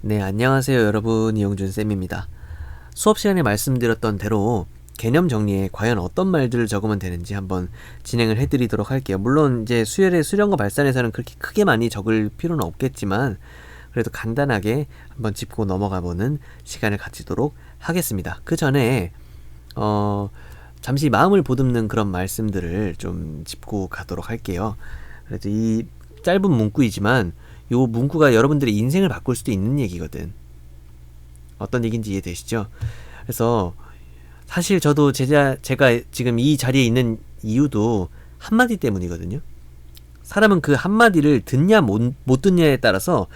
네, 안녕하세요, 여러분. 이용준 쌤입니다. 수업 시간에 말씀드렸던 대로 개념 정리에 과연 어떤 말들을 적으면 되는지 한번 진행을 해드리도록 할게요. 물론 이제 수열의 수령과 발산에서는 그렇게 크게 많이 적을 필요는 없겠지만 그래도 간단하게 한번 짚고 넘어가 보는 시간을 가지도록 하겠습니다. 그 전에 어 잠시 마음을 보듬는 그런 말씀들을 좀 짚고 가도록 할게요. 그래도 이 짧은 문구이지만 요 문구가 여러분들의 인생을 바꿀 수도 있는 얘기거든. 어떤 얘기인지 이해되시죠? 그래서 사실 저도 제자, 제가 지금 이 자리에 있는 이유도 한마디 때문이거든요. 사람은 그 한마디를 듣냐 못, 못 듣냐에 따라서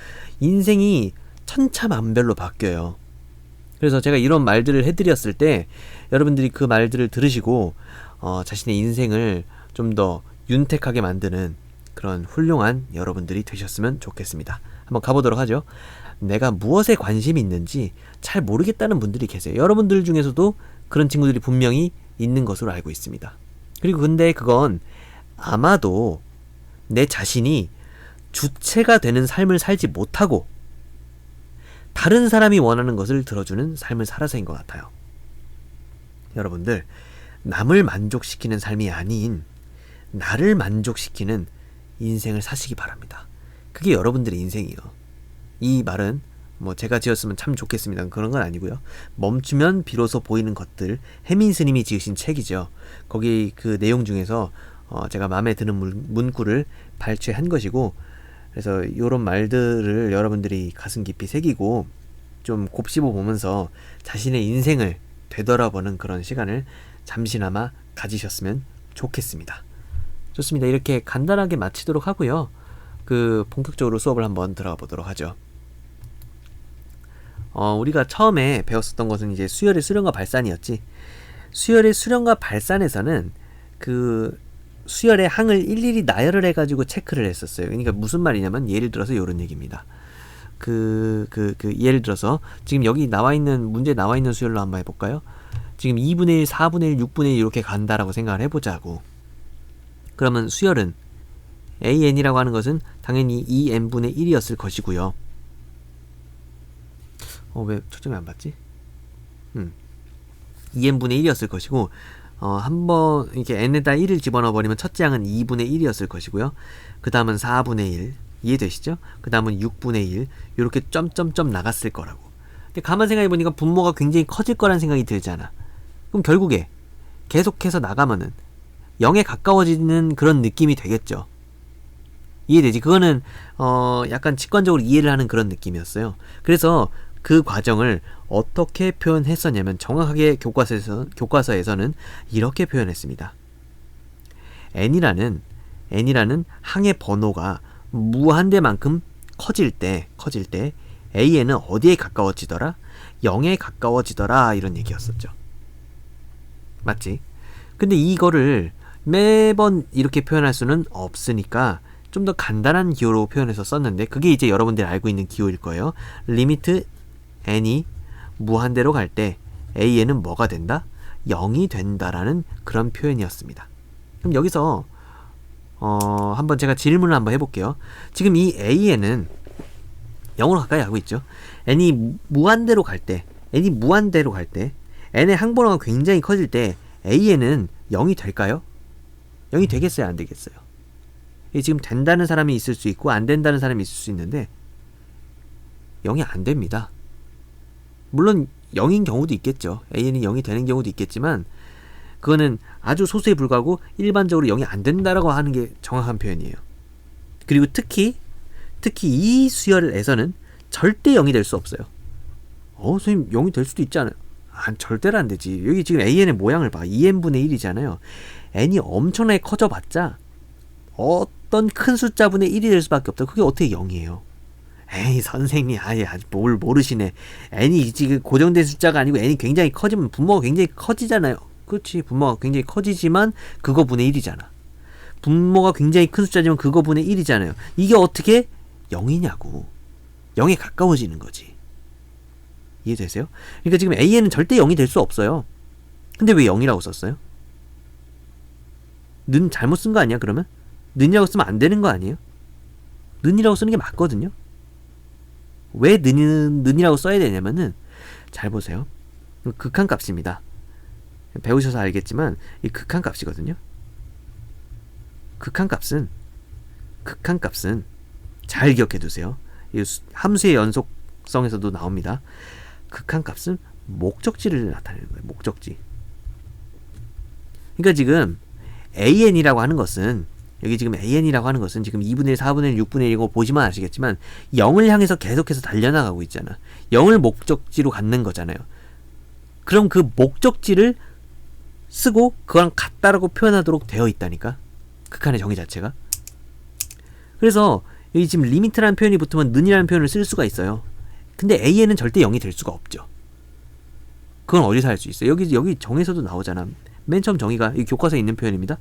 인생이 천차만별로 바뀌어요. 그래서 제가 이런 말들을 해드렸을 때 여러분들이 그 말들을 들으시고 어, 자신의 인생을 좀 더 윤택하게 만드는 그런 훌륭한 여러분들이 되셨으면 좋겠습니다. 한번 가보도록 하죠. 내가 무엇에 관심이 있는지 잘 모르겠다는 분들이 계세요. 여러분들 중에서도 그런 친구들이 분명히 있는 것으로 알고 있습니다. 그리고 근데 그건 아마도 내 자신이 주체가 되는 삶을 살지 못하고 다른 사람이 원하는 것을 들어주는 삶을 살아서인 것 같아요. 여러분들, 남을 만족시키는 삶이 아닌 나를 만족시키는 인생을 사시기 바랍니다. 그게 여러분들의 인생이에요. 이 말은 뭐 제가 지었으면 참 좋겠습니다. 그런 건 아니고요. 멈추면 비로소 보이는 것들 해민 스님이 지으신 책이죠. 거기 그 내용 중에서 어 제가 마음에 드는 문 구를 발췌한 것이고 그래서 이런 말들을 여러분들이 가슴 깊이 새기고 좀 곱씹어 보면서 자신의 인생을 되돌아보는 그런 시간을 잠시나마 가지셨으면 좋겠습니다. 좋습니다. 이렇게 간단하게 마치도록 하고요. 그 본격적으로 수업을 한번 들어가 보도록 하죠. 어, 우리가 처음에 배웠었던 것은 이제 수열의 수령과 발산이었지. 수열의 수령과 발산에서는 그 수열의 항을 일일이 나열을 해가지고 체크를 했었어요. 그러니까 무슨 말이냐면 예를 들어서 이런 얘기입니다. 그, 그, 그, 예를 들어서 지금 여기 나와 있는, 문제 나와 있는 수열로 한번 해볼까요? 지금 2분의 1, 4분의 1, 6분의 1 이렇게 간다라고 생각을 해보자고. 그러면 수열은 an이라고 하는 것은 당연히 2n분의 1이었을 것이고요. 어, 왜 초점이 안 받지? 음. 2n분의 1이었을 것이고, 어, 한번 이렇게 n에다 1을 집어넣어 버리면 첫째 항은 2분의 1이었을 것이고요. 그 다음은 4분의 1. 이해되시죠? 그 다음은 6분의 1. 이렇게 점점점 나갔을 거라고. 근데 가만 생각해 보니까 분모가 굉장히 커질 거란 생각이 들잖아. 그럼 결국에 계속해서 나가면은 0에 가까워지는 그런 느낌이 되겠죠. 이해되지? 그거는 어 약간 직관적으로 이해를 하는 그런 느낌이었어요. 그래서 그 과정을 어떻게 표현했었냐면 정확하게 교과서에서 교과서에서는 이렇게 표현했습니다. n이라는 n이라는 항의 번호가 무한대만큼 커질 때 커질 때 a는 어디에 가까워지더라? 0에 가까워지더라 이런 얘기였었죠. 맞지? 근데 이거를 매번 이렇게 표현할 수는 없으니까 좀 더 간단한 기호로 표현해서 썼는데 그게 이제 여러분들이 알고 있는 기호일 거예요. 리미트 n이 무한대로 갈 때 a에는 뭐가 된다? 0이 된다라는 그런 표현이었습니다. 그럼 여기서 어, 한번 제가 질문을 한번 해볼게요. 지금 이 a에는 0으로 가까이 가고 있죠. n이 무한대로 갈 때, n이 무한대로 갈 때, n의 항번호가 굉장히 커질 때 a에는 0이 될까요? 0이 되겠어요? 안 되겠어요? 지금 된다는 사람이 있을 수 있고 안 된다는 사람이 있을 수 있는데 0이 안 됩니다. 물론 0인 경우도 있겠죠. A는 0이 되는 경우도 있겠지만 그거는 아주 소수에 불과하고 일반적으로 0이 안 된다라고 하는 게 정확한 표현이에요. 그리고 특히 특히 이 수열에서는 절대 0이 될 수 없어요. 어, 선생님 0이 될 수도 있지 않아요? 아, 절대로 안 되지. 여기 지금 AN의 모양을 봐. 2n분의 1이잖아요. n이 엄청나게 커져봤자 어떤 큰 숫자분의 1이 될 수밖에 없다. 그게 어떻게 0이에요? 에이 선생님 아예 아직 뭘 모르시네. n이 지금 고정된 숫자가 아니고 n이 굉장히 커지면 분모가 굉장히 커지잖아요. 그렇지 분모가 굉장히 커지지만 그거 분의 1이잖아. 분모가 굉장히 큰 숫자지만 그거 분의 1이잖아요. 이게 어떻게 0이냐고. 0에 가까워지는 거지. 이해되세요? 그러니까 지금 a는 절대 0이 될 수 없어요. 근데 왜 0이라고 썼어요? 는 잘못 쓴 거 아니야 그러면? 는이라고 쓰면 안 되는 거 아니에요? 는이라고 쓰는 게 맞거든요. 왜 는은 는이라고 써야 되냐면은 잘 보세요. 극한 값입니다. 배우셔서 알겠지만 이 극한 값이거든요. 극한 값은 극한 값은 잘 기억해 두세요. 이 함수의 연속성에서도 나옵니다. 극한 값은 목적지를 나타내는 거예요. 목적지. 그러니까 지금 an이라고 하는 것은 여기 지금 an이라고 하는 것은 지금 2분의 1, 4분의 1, 6분의 1이고 보시면 아시겠지만 0을 향해서 계속해서 달려나가고 있잖아. 0을 목적지로 갖는 거잖아요. 그럼 그 목적지를 쓰고 그거랑 같다라고 표현하도록 되어 있다니까. 극한의 정의 자체가. 그래서 여기 지금 리미트라는 표현이 붙으면 는이라는 표현을 쓸 수가 있어요. 근데 an은 절대 0이 될 수가 없죠. 그건 어디서 할 수 있어요? 여기 여기 정에서도 나오잖아. 맨 처음 정의가 이 교과서에 있는 표현입니다.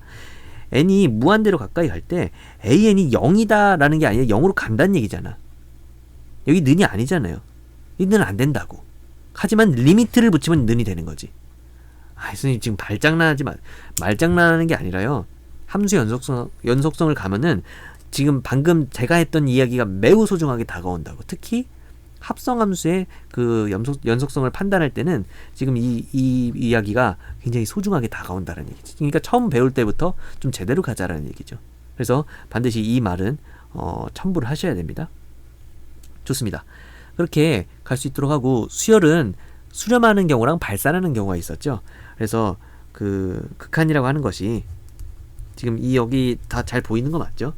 n이 무한대로 가까이 갈 때 an이 0이다라는 게 아니라 0으로 간다는 얘기잖아. 여기 는이 아니잖아요. 이 는 안 된다고. 하지만 리미트를 붙이면 는이 되는 거지. 아, 선생님 지금 발장난하지 마. 말장난하는 게 아니라요. 함수 연속성 연속성을 가면은 지금 방금 제가 했던 이야기가 매우 소중하게 다가온다고. 특히 합성함수의 그 연속, 연속성을 판단할 때는 지금 이, 이 이야기가 굉장히 소중하게 다가온다는 얘기죠. 그러니까 처음 배울 때부터 좀 제대로 가자라는 얘기죠. 그래서 반드시 이 말은 어, 첨부를 하셔야 됩니다. 좋습니다. 그렇게 갈 수 있도록 하고 수열은 수렴하는 경우랑 발산하는 경우가 있었죠. 그래서 그 극한이라고 하는 것이 지금 이 여기 다 잘 보이는 거 맞죠?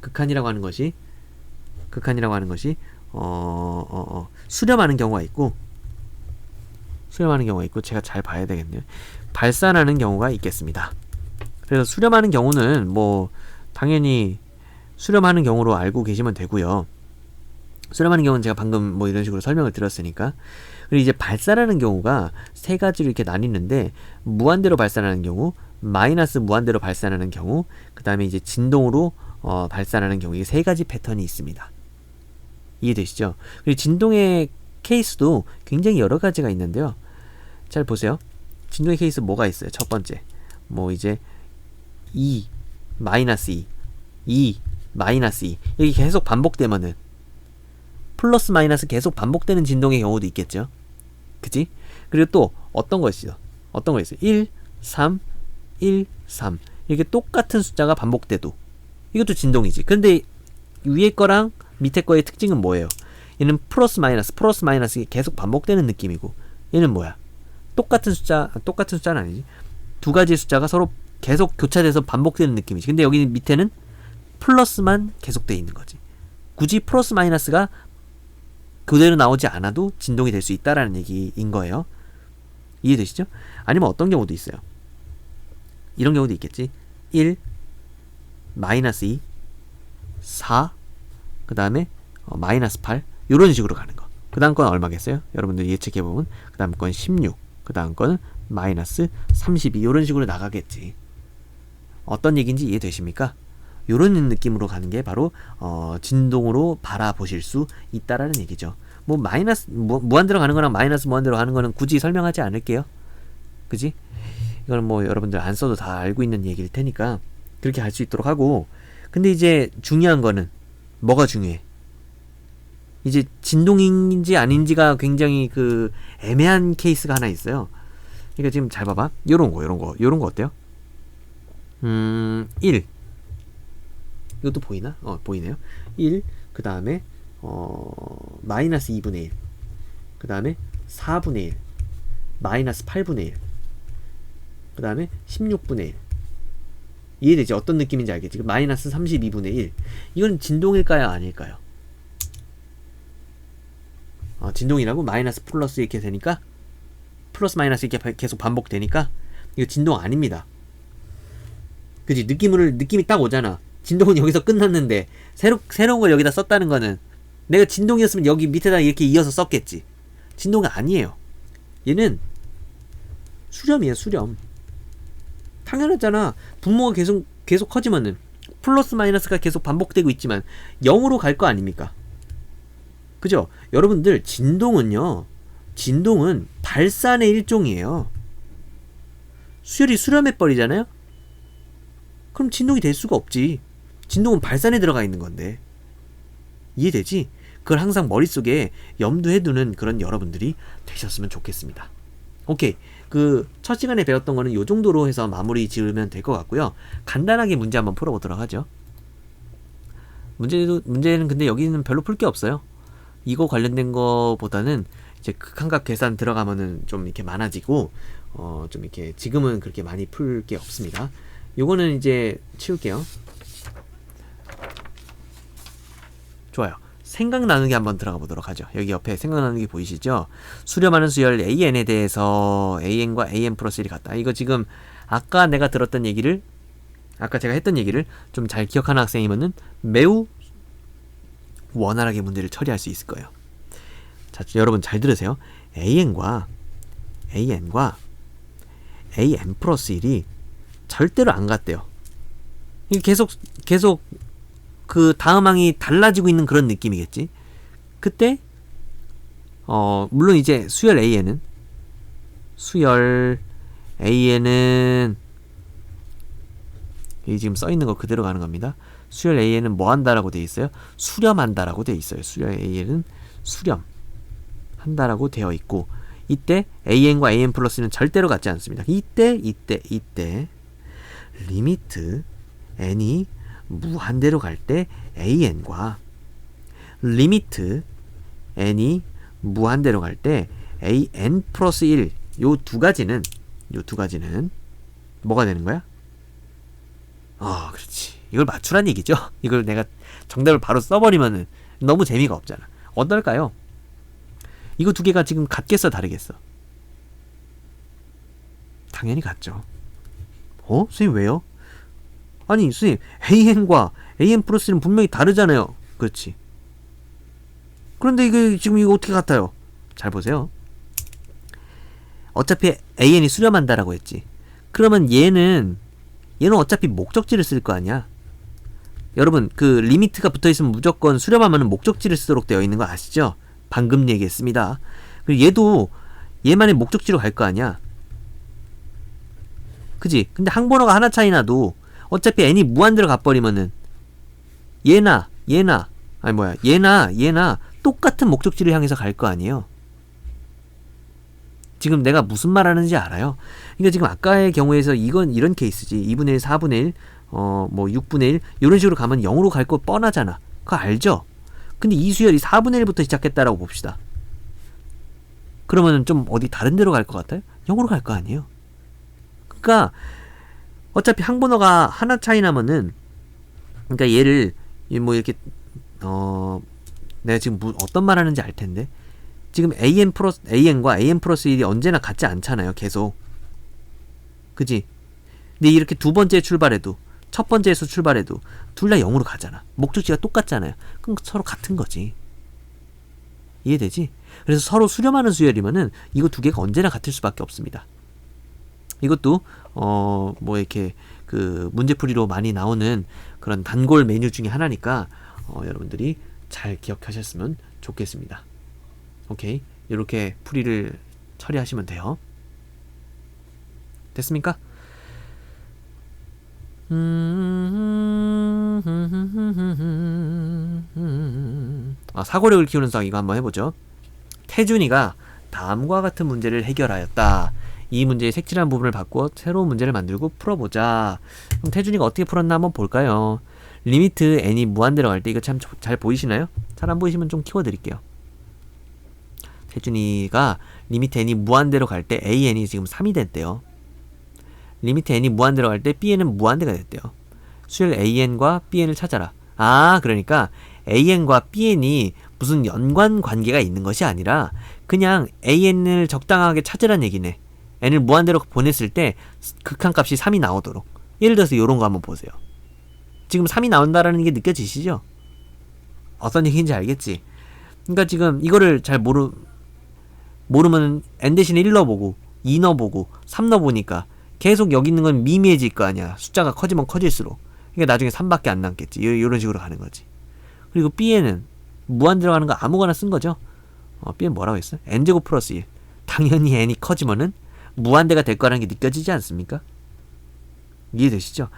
극한이라고 하는 것이 극한이라고 하는 것이 어, 어, 어, 수렴하는 경우가 있고 수렴하는 경우가 있고 제가 잘 봐야 되겠네요. 발산하는 경우가 있겠습니다. 그래서 수렴하는 경우는 뭐 당연히 수렴하는 경우로 알고 계시면 되고요. 수렴하는 경우는 제가 방금 뭐 이런 식으로 설명을 드렸으니까 그리고 이제 발산하는 경우가 세 가지로 이렇게 나뉘는데 무한대로 발산하는 경우, 마이너스 무한대로 발산하는 경우, 그 다음에 이제 진동으로 어, 발산하는 경우 이 세 가지 패턴이 있습니다. 이해되시죠? 그리고 진동의 케이스도 굉장히 여러 가지가 있는데요. 잘 보세요. 진동의 케이스 뭐가 있어요? 첫 번째. 뭐 이제 2 마이너스 2 2 마이너스 2 이게 계속 반복되면은 플러스 마이너스 계속 반복되는 진동의 경우도 있겠죠. 그지? 그리고 또 어떤 거 있어요? 어떤 거 있어요? 1 3 1 3 이렇게 똑같은 숫자가 반복돼도 이것도 진동이지. 근데 위에 거랑 밑에 거의 특징은 뭐예요? 얘는 플러스 마이너스 플러스 마이너스 계속 반복되는 느낌이고 얘는 뭐야? 똑같은 숫자 똑같은 숫자는 아니지 두 가지 숫자가 서로 계속 교차돼서 반복되는 느낌이지 근데 여기 밑에는 플러스만 계속돼 있는 거지 굳이 플러스 마이너스가 그대로 나오지 않아도 진동이 될 수 있다라는 얘기인 거예요 이해되시죠? 아니면 어떤 경우도 있어요 이런 경우도 있겠지 1 마이너스 2 4 그 다음에 어, 마이너스 8 이런 식으로 가는 거. 그 다음 건 얼마겠어요? 여러분들 예측해 보면 그 다음 건 16, 그 다음 거는 마이너스 32 이런 식으로 나가겠지. 어떤 얘기인지 이해되십니까? 이런 느낌으로 가는 게 바로 어, 진동으로 바라보실 수 있다라는 얘기죠. 뭐 마이너스 무, 무한대로 가는 거랑 마이너스 무한대로 가는 거는 굳이 설명하지 않을게요. 그지? 이거는 뭐 여러분들 안 써도 다 알고 있는 얘기일 테니까 그렇게 할 수 있도록 하고 근데 이제 중요한 거는 뭐가 중요해? 이제 진동인지 아닌지가 굉장히 그 애매한 케이스가 하나 있어요. 그러니까 지금 잘 봐봐. 요런 거, 요런 거, 요런 거 어때요? 음, 1. 이것도 보이나? 어, 보이네요. 1, 그 다음에, 어, 마이너스 2분의 1. 그 다음에 4분의 1. 마이너스 8분의 1. 그 다음에 16분의 1. 이해되지? 어떤 느낌인지 알겠지? 마이너스 32분의 1. 이건 진동일까요? 아닐까요? 어, 진동이라고 마이너스 플러스 이렇게 되니까 플러스 마이너스 이렇게 계속 반복되니까 이거 진동 아닙니다. 그지 느낌을 느낌이 딱 오잖아. 진동은 여기서 끝났는데 새로 새로운 걸 여기다 썼다는 거는 내가 진동이었으면 여기 밑에다 이렇게 이어서 썼겠지. 진동이 아니에요. 얘는 수렴이에요, 수렴. 당연하잖아. 분모가 계속 계속 커지면은 플러스 마이너스가 계속 반복되고 있지만 0으로 갈 거 아닙니까? 그죠? 여러분들 진동은요. 진동은 발산의 일종이에요. 수열이 수렴해 버리잖아요. 그럼 진동이 될 수가 없지. 진동은 발산에 들어가 있는 건데. 이해되지? 그걸 항상 머릿속에 염두해 두는 그런 여러분들이 되셨으면 좋겠습니다. 오케이. 그 첫 시간에 배웠던 거는 요 정도로 해서 마무리 지으면 될 것 같고요. 간단하게 문제 한번 풀어보도록 하죠. 문제도 문제는 근데 여기는 별로 풀 게 없어요. 이거 관련된 거보다는 이제 극한각 계산 들어가면은 좀 이렇게 많아지고 어 좀 이렇게 지금은 그렇게 많이 풀 게 없습니다. 요거는 이제 치울게요. 좋아요. 생각 나누기 한번 들어가 보도록 하죠. 여기 옆에 생각 나누기 보이시죠? 수렴하는 수열 AN에 대해서 AN과 AN 플러스 1이 같다. 이거 지금 아까 내가 들었던 얘기를 아까 제가 했던 얘기를 좀 잘 기억하는 학생이면은 매우 원활하게 문제를 처리할 수 있을 거예요. 자, 여러분 잘 들으세요. AN과 AN과 AN 플러스 1이 절대로 안 같대요. 계속 계속 그 다음 항이 달라지고 있는 그런 느낌이겠지. 그때 어 물론 이제 수열 AN은 수열 AN은 이 지금 써 있는 거 그대로 가는 겁니다. 수열 AN은 뭐 한다라고 돼 있어요? 수렴한다라고 돼 있어요. 수열 AN은 수렴 한다라고 되어 있고 이때 AN과 AN 플러스는 절대로 같지 않습니다. 이때 이때 이때 리미트 n이 무한대로 갈 때 an과 리미트 n이 무한대로 갈 때 an 플러스 1 요 두 가지는 요 두 가지는 뭐가 되는 거야? 아, 그렇지. 이걸 맞추란 얘기죠. 이걸 내가 정답을 바로 써버리면은 너무 재미가 없잖아. 어떨까요? 이거 두 개가 지금 같겠어, 다르겠어? 당연히 같죠. 어? 선생님 왜요? 아니 선생님 AN과 AN 플러스는 분명히 다르잖아요. 그렇지. 그런데 이게 지금 이거 어떻게 같아요? 잘 보세요. 어차피 AN이 수렴한다라고 했지. 그러면 얘는 얘는 어차피 목적지를 쓸 거 아니야. 여러분 그 리미트가 붙어 있으면 무조건 수렴하면 목적지를 쓰도록 되어 있는 거 아시죠? 방금 얘기했습니다. 그리고 얘도 얘만의 목적지로 갈 거 아니야. 그지? 근데 항번호가 하나 차이 나도 어차피 n이 무한대로 가버리면은 얘나 얘나 아니 뭐야 얘나 얘나 똑같은 목적지를 향해서 갈 거 아니에요. 지금 내가 무슨 말 하는지 알아요? 그러니까 지금 아까의 경우에서 이건 이런 케이스지. 2분의 1, 4분의 1, 어, 뭐 6분의 1, 이런 식으로 가면 0으로 갈 거 뻔하잖아. 그거 알죠? 근데 이 수열이 4분의 1부터 시작했다라고 봅시다. 그러면은 좀 어디 다른 데로 갈 것 같아요? 0으로 갈 거 아니에요? 그러니까 어차피 항번호가 하나 차이 나면은 그러니까 얘를 뭐 이렇게 어 내가 지금 뭐 어떤 말 하는지 알 텐데 지금 AN 플러스 AN과 AN 플러스 1이 언제나 같지 않잖아요. 계속. 그지? 근데 이렇게 두 번째 출발해도 첫 번째에서 출발해도 둘 다 0으로 가잖아. 목적지가 똑같잖아요. 그럼 서로 같은 거지. 이해되지? 그래서 서로 수렴하는 수열이면은 이거 두 개가 언제나 같을 수밖에 없습니다. 이것도 어 뭐 이렇게 그 문제풀이로 많이 나오는 그런 단골 메뉴 중에 하나니까 어 여러분들이 잘 기억하셨으면 좋겠습니다. 오케이 이렇게 풀이를 처리하시면 돼요. 됐습니까? 아, 사고력을 키우는 상 이거 한번 해보죠. 태준이가 다음과 같은 문제를 해결하였다. 이 문제의 색칠한 부분을 바꾸어 새로운 문제를 만들고 풀어보자. 그럼 태준이가 어떻게 풀었나 한번 볼까요? 리미트 n이 무한대로 갈때 이거 참 잘 보이시나요? 잘 안 보이시면 좀 키워드릴게요. 태준이가 리미트 n이 무한대로 갈 때 an이 지금 3이 됐대요. 리미트 n이 무한대로 갈 때 bn은 무한대가 됐대요. 수열 an과 bn을 찾아라. 아, 그러니까 an과 bn이 무슨 연관 관계가 있는 것이 아니라 그냥 an을 적당하게 찾으란 얘기네. N을 무한대로 보냈을 때 극한값이 3이 나오도록. 예를 들어서 이런 거 한번 보세요. 지금 3이 나온다라는 게 느껴지시죠? 어떤 얘기인지 알겠지? 그러니까 지금 이거를 잘 모르 모르면 n 대신에 1 넣어보고 2 넣어보고 3 넣어보니까 계속 여기 있는 건 미미해질 거 아니야. 숫자가 커지면 커질수록. 그러니까 나중에 3밖에 안 남겠지. 이런 식으로 가는 거지. 그리고 b에는 무한 들어가는 거 아무거나 쓴 거죠. 어, b는 뭐라고 했어? n제곱 플러스 1. 당연히 n이 커지면은 무한대가 될 거라는 게 느껴지지 않습니까? 이해되시죠?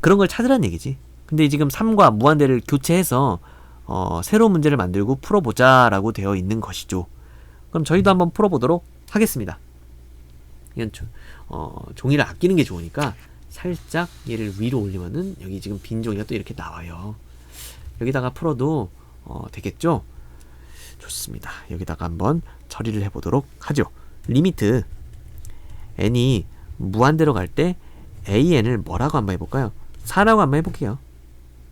그런 걸 찾으라는 얘기지. 근데 지금 3과 무한대를 교체해서 어, 새로운 문제를 만들고 풀어보자라고 되어 있는 것이죠. 그럼 저희도 한번 풀어보도록 하겠습니다. 이건 조, 어, 종이를 아끼는 게 좋으니까 살짝 얘를 위로 올리면은 여기 지금 빈 종이가 또 이렇게 나와요. 여기다가 풀어도 어, 되겠죠? 좋습니다. 여기다가 한번 처리를 해보도록 하죠. 리미트 n이 무한대로 갈 때 an을 뭐라고 한번 해볼까요? 4라고 한번 해볼게요.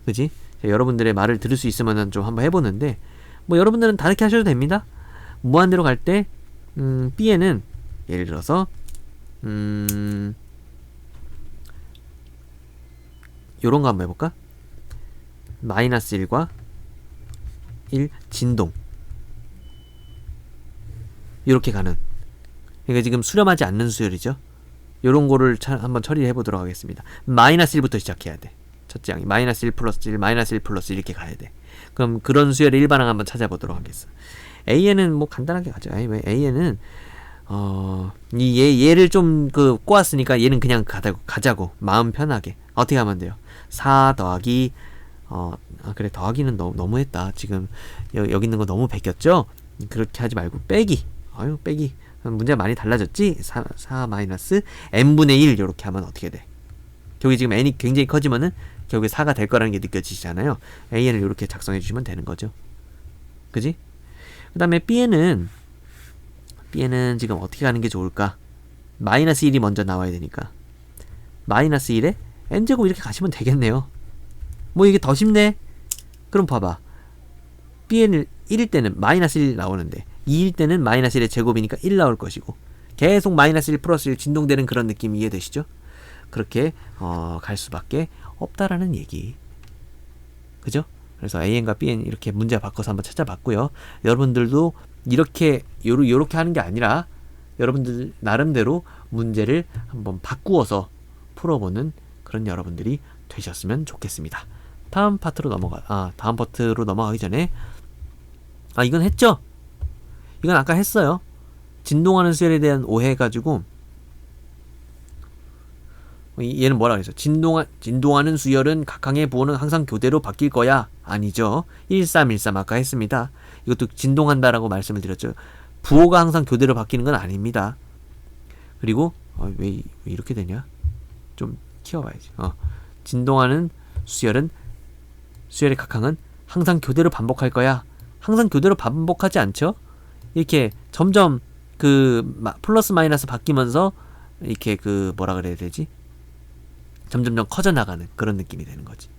그지? 자, 여러분들의 말을 들을 수 있으면 좀 한번 해보는데 뭐 여러분들은 다르게 하셔도 됩니다. 무한대로 갈 때 음, b에는 예를 들어서 음, 요런 거 한번 해볼까? 마이너스 1과 1 진동 이렇게 가는 그러니까 지금 수렴하지 않는 수열이죠. 요런 거를 차, 한번 처리해 보도록 하겠습니다. 마이너스 1부터 시작해야 돼. 첫째 항이 마이너스 1 플러스 1 마이너스 1 플러스 1 이렇게 가야 돼. 그럼 그런 수열의 일반항 한번 찾아보도록 하겠어. AN은 뭐 간단하게 가죠. 왜? AN은 어, 이 얘, 얘를 좀 그 꼬았으니까 얘는 그냥 가자고, 가자고 마음 편하게. 어떻게 하면 돼요? 4 더하기 어, 아, 그래. 더하기는 너무 너무했다. 지금 여, 여기 있는 거 너무 베꼈죠? 그렇게 하지 말고 빼기. 아유 빼기 문제가 많이 달라졌지? 4, 4 마이너스 n분의 1 이렇게 하면 어떻게 돼? 여기 지금 n이 굉장히 커지면은 결국에 4가 될 거라는 게 느껴지잖아요. an을 이렇게 작성해 주시면 되는 거죠. 그지? 그 다음에 b에는 b에는 지금 어떻게 가는 게 좋을까? 마이너스 1이 먼저 나와야 되니까. 마이너스 1에 n제곱 이렇게 가시면 되겠네요. 뭐 이게 더 쉽네? 그럼 봐봐. bn을 1일 때는 마이너스 1 나오는데 2일 때는 마이너스 1의 제곱이니까 1 나올 것이고 계속 마이너스 1 플러스 1 진동되는 그런 느낌 이해되시죠? 그렇게 어, 갈 수밖에 없다라는 얘기 그죠? 그래서 AN과 BN 이렇게 문제 바꿔서 한번 찾아봤고요 여러분들도 이렇게 요러, 요렇게 하는 게 아니라 여러분들 나름대로 문제를 한번 바꾸어서 풀어보는 그런 여러분들이 되셨으면 좋겠습니다. 다음 파트로 넘어가 아 다음 파트로 넘어가기 전에 아 이건 했죠? 이건 아까 했어요. 진동하는 수열에 대한 오해 가지고 얘는 뭐라 그랬어? 진동하, 진동하는 수열은 각항의 부호는 항상 교대로 바뀔 거야? 아니죠. 1313 아까 했습니다. 이것도 진동한다라고 말씀을 드렸죠. 부호가 항상 교대로 바뀌는 건 아닙니다. 그리고 어, 왜, 왜 이렇게 되냐? 좀 키워봐야지. 어. 진동하는 수열은 수열의 각항은 항상 교대로 반복할 거야. 항상 교대로 반복하지 않죠? 이렇게 점점 그 플러스 마이너스 바뀌면서 이렇게 그 뭐라 그래야 되지? 점점점 커져 나가는 그런 느낌이 되는 거지.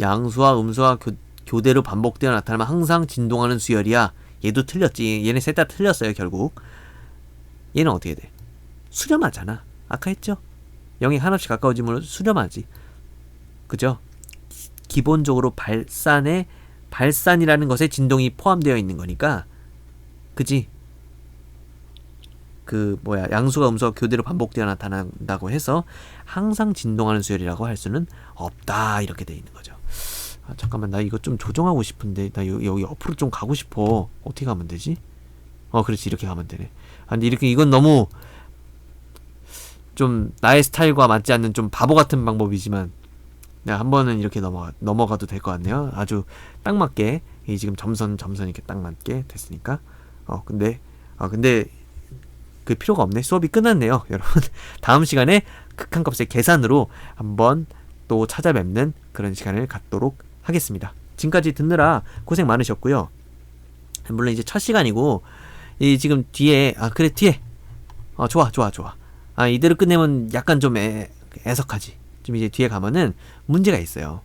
양수와 음수와 교, 교대로 반복되어 나타나면 항상 진동하는 수열이야. 얘도 틀렸지. 얘네 셋 다 틀렸어요, 결국. 얘는 어떻게 돼? 수렴하잖아. 아까 했죠? 0이 하나씩 가까워지면 수렴하지. 그죠? 기본적으로 발산에 발산이라는 것에 진동이 포함되어 있는 거니까 그지? 그 뭐야 양수가 음수가 교대로 반복되어 나타난다고 해서 항상 진동하는 수열이라고 할 수는 없다 이렇게 돼 있는 거죠. 아, 잠깐만 나 이거 좀 조정하고 싶은데 나 여기, 여기 옆으로 좀 가고 싶어 어떻게 가면 되지? 어 그렇지 이렇게 가면 되네. 아, 근데 이렇게 이건 너무 좀 나의 스타일과 맞지 않는 좀 바보 같은 방법이지만 내가 한 번은 이렇게 넘어가 넘어가도 될 것 같네요. 아주 딱 맞게 이 지금 점선 점선 이렇게 딱 맞게 됐으니까. 어 근데 아 근데 그 필요가 없네. 수업이 끝났네요, 여러분. 다음 시간에 극한값의 계산으로 한번 또 찾아뵙는 그런 시간을 갖도록 하겠습니다. 지금까지 듣느라 고생 많으셨고요. 물론 이제 첫 시간이고 이 지금 뒤에 아 그래 뒤에 어 좋아 좋아 좋아 아 이대로 끝내면 약간 좀 애, 애석하지 좀 이제 뒤에 가면은 문제가 있어요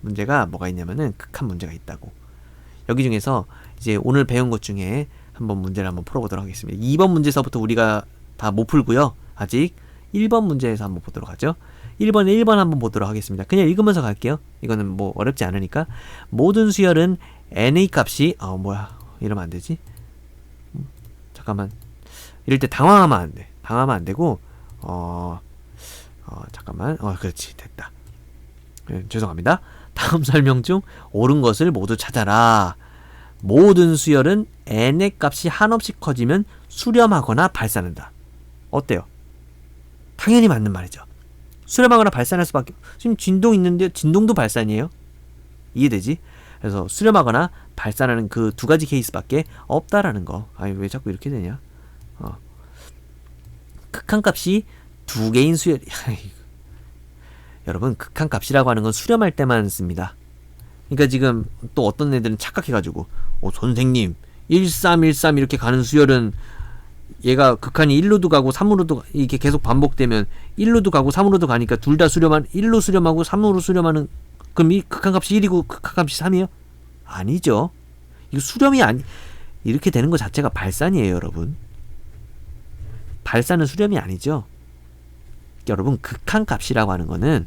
문제가 뭐가 있냐면은 극한 문제가 있다고 여기 중에서 이제 오늘 배운 것 중에 한번 문제를 한번 풀어보도록 하겠습니다. 2번 문제서부터 우리가 다 못 풀고요. 아직 1번 문제에서 한번 보도록 하죠. 1번에 1번 한번 보도록 하겠습니다. 그냥 읽으면서 갈게요. 이거는 뭐 어렵지 않으니까. 모든 수열은 NA 값이 어 뭐야 이러면 안 되지? 음, 잠깐만. 이럴 때 당황하면 안 돼. 당하면 안 되고 어, 어 잠깐만. 어 그렇지. 됐다. 네, 죄송합니다. 다음 설명 중 옳은 것을 모두 찾아라 모든 수열은 n의 값이 한없이 커지면 수렴하거나 발산한다 어때요 당연히 맞는 말이죠 수렴하거나 발산할 수밖에 지금 진동 있는데 진동도 발산이에요 이해되지 그래서 수렴하거나 발산하는 그 두 가지 케이스밖에 없다라는 거. 아니 왜 자꾸 이렇게 되냐? 어. 극한 값이 두 개인 수열. 여러분 극한 값이라고 하는 건 수렴할 때만 씁니다. 그러니까 지금 또 어떤 애들은 착각해가지고 어 선생님 1313 이렇게 가는 수열은 얘가 극한이 1로도 가고 3으로도 이게 계속 반복되면 1로도 가고 3으로도 가니까 둘 다 수렴한 1로 수렴하고 3으로 수렴하는 그럼 이 극한값이 1이고 극한값이 3이요? 아니죠. 이거 수렴이 아니 이렇게 되는 것 자체가 발산이에요, 여러분. 발산은 수렴이 아니죠. 여러분 극한값이라고 하는 거는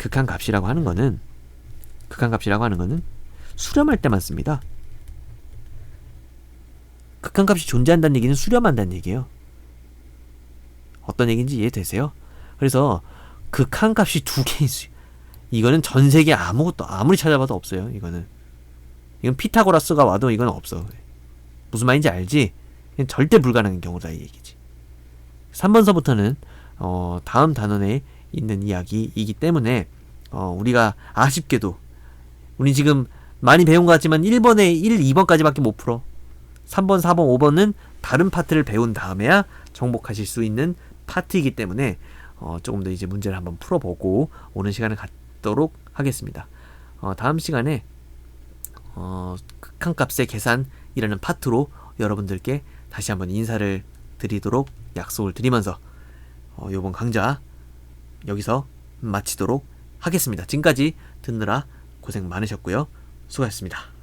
극한값이라고 하는 거는 극한값이라고 하는 거는 수렴할 때만 씁니다. 극한값이 존재한다는 얘기는 수렴한다는 얘기예요. 어떤 얘기인지 이해되세요? 그래서 극한값이 두 개인 수 이거는 전 세계 아무것도 아무리 찾아봐도 없어요. 이거는 이건 피타고라스가 와도 이건 없어. 무슨 말인지 알지? 절대 불가능한 경우다 이 얘기지. 3번서부터는 어, 다음 단원에 있는 이야기이기 때문에 어, 우리가 아쉽게도 우리 지금 많이 배운 것 같지만 1번에 1, 2번까지밖에 못 풀어. 3번, 4번, 5번은 다른 파트를 배운 다음에야 정복하실 수 있는 파트이기 때문에 어, 조금 더 이제 문제를 한번 풀어보고 오는 시간을 갖도록 하겠습니다. 어, 다음 시간에 어, 극한값의 계산이라는 파트로 여러분들께 다시 한번 인사를 드리도록 약속을 드리면서 어, 이번 강좌 여기서 마치도록 하겠습니다. 지금까지 듣느라 고생 많으셨고요. 수고하셨습니다.